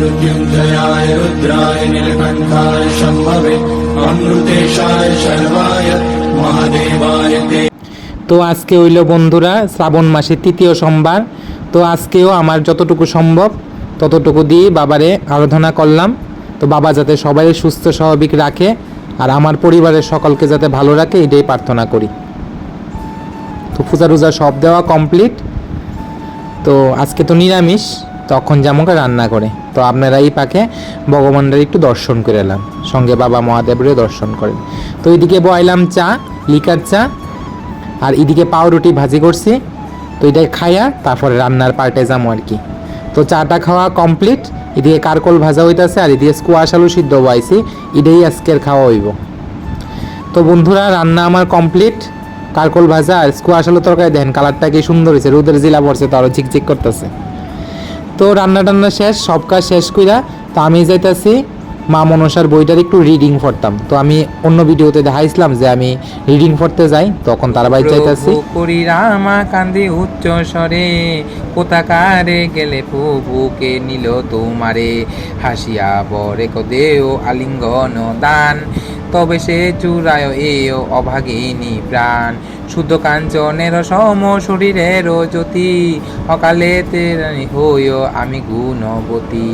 मृत्युञ्जयाय रुद्राय नीलकण्ठाय शम्भवे अमृतेशाय शर्वाय महादेवाय ते তো আজকে হইল বন্ধুরা শ্রাবণ মাসের তৃতীয় সোমবার তো আজকেও আমার যতটুকু সম্ভব ততটুকু দিয়ে বাবারে আরাধনা করলাম তো বাবা যাতে সবাই সুস্থ স্বাভাবিক রাখে আর আমার পরিবারের সকলকে যাতে ভালো রাখে এটাই প্রার্থনা করি তো পূজা টুজা সব দেওয়া কমপ্লিট তো আজকে তো নিরামিষ তখন যেমনকে রান্না করে। তো আপনারা এই পাকে ভগবানরা একটু দর্শন করে এলাম। সঙ্গে বাবা মহাদেবেরও দর্শন করেন। তো এইদিকে বয়লাম চা, লিকার চা, আর এদিকে পাউরুটি ভাজি করছি। তো এটা খাইয়া তারপরে রান্নার পাল্টে যাব আর কি। তো চাটা খাওয়া কমপ্লিট। এদিকে কারকল ভাজা হইতাছে আর এদিকে স্কোয়াশ আলু সিদ্ধ হইছি এটাই আজকের খাওয়া হইব। তো বন্ধুরা, রান্না আমার কমপ্লিট। কারকল ভাজা আর স্কোয়াশ আলু তরকারি দেখেন, কালারটা কি সুন্দর হয়েছে রোদের জিলা পড়ছে তো আরও ঝিকঝিক করতেছে। তো রান্না টান্না শেষ সব কাজ শেষ কইরা তো আমি যাইতাছি মা মনসার বইটার একটু রিডিং পড়তাম। তো আমি অন্য ভিডিওতে দেখাইছিলাম যে আমি রিডিং পড়তে যাই তখন তার বাড়ি যাইতাছি। করি রামা কান্দি উচ্চ স্বরে কোথাকারে গেলে প্রভুকে নিল তোমারে হাসিয়া বরে কদেও আলিঙ্গন দান। তবে সে চূড়ায় এও অভাগিনী প্রাণ। শুদ্ধ কাঞ্চনের সম শরীরের জ্যোতি, অকালে তেরানি হইও আমি গুণবতী।